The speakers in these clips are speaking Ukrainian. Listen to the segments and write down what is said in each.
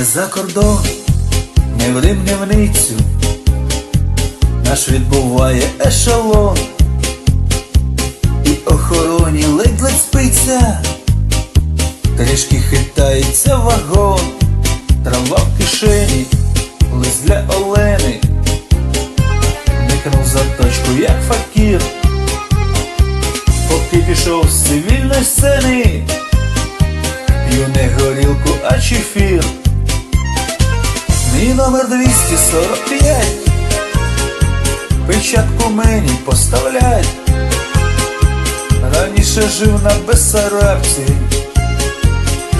за кордон, не в Рим, не в Ницю, наш відбуває ешелон, і охороні ледь-ледь спиться, трішки хитається вагон, трава в кишені, лист для Олени, никнув за точку, як факір, поки пішов з цивільної сцени. П'ю не горілку, а чефір Мій номер 245 Печатку мені поставлять. Раніше жив на Бесарабці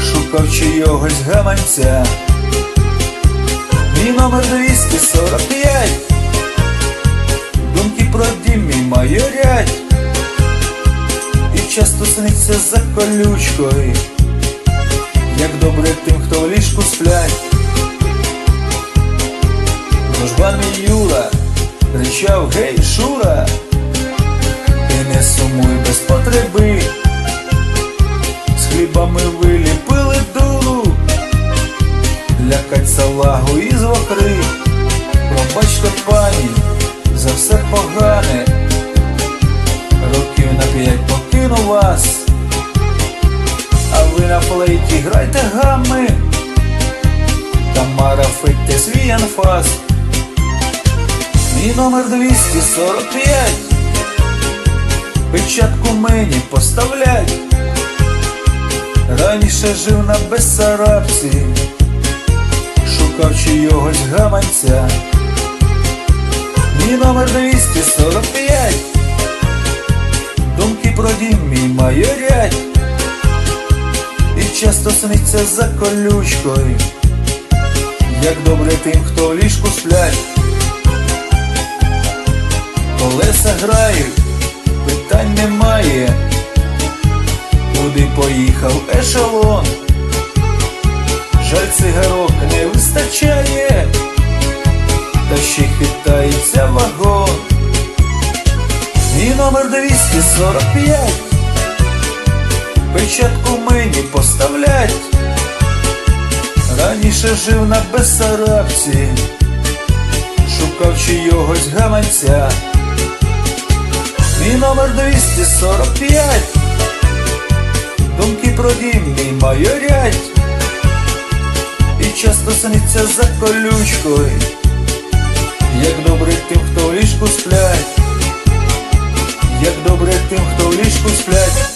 Шукав чийогось гаманця. Мій номер 245 Думки про дім мій майорять І часто сниться за колючкою як добре тим, хто в ліжку сплять. Дружбан мій Юра. Кричав гей, Шура, ти не сумуй без потреби, з хлібами виліпили дулу, лякать салагу із вокри, пробачте пані за все погане, років на п'ять покину вас. А ви на флейті грайте гами, Тамара фитьте свій анфас. Мій номер 245 Печатку мені поставлять Раніше жив на Бессарабці Шукав чийогось гаманця. Мій номер 245 Думки про дім мій майорять і часто сниться за колючкою, як добре тим, хто ліжку сплять. Колеса грають, питань немає, куди поїхав ешелон. Жаль цигарок не вистачає, та ще хитається вагон. І номер 245 Печатку мені поставлять. Раніше жив на Бесарабці Шукав чийогось гаманця Мій номер 245 Думки про дім майорять. І часто сниться за колючкою Як добре тим, хто в ліжку сплять. Як добре тим, хто в ліжку сплять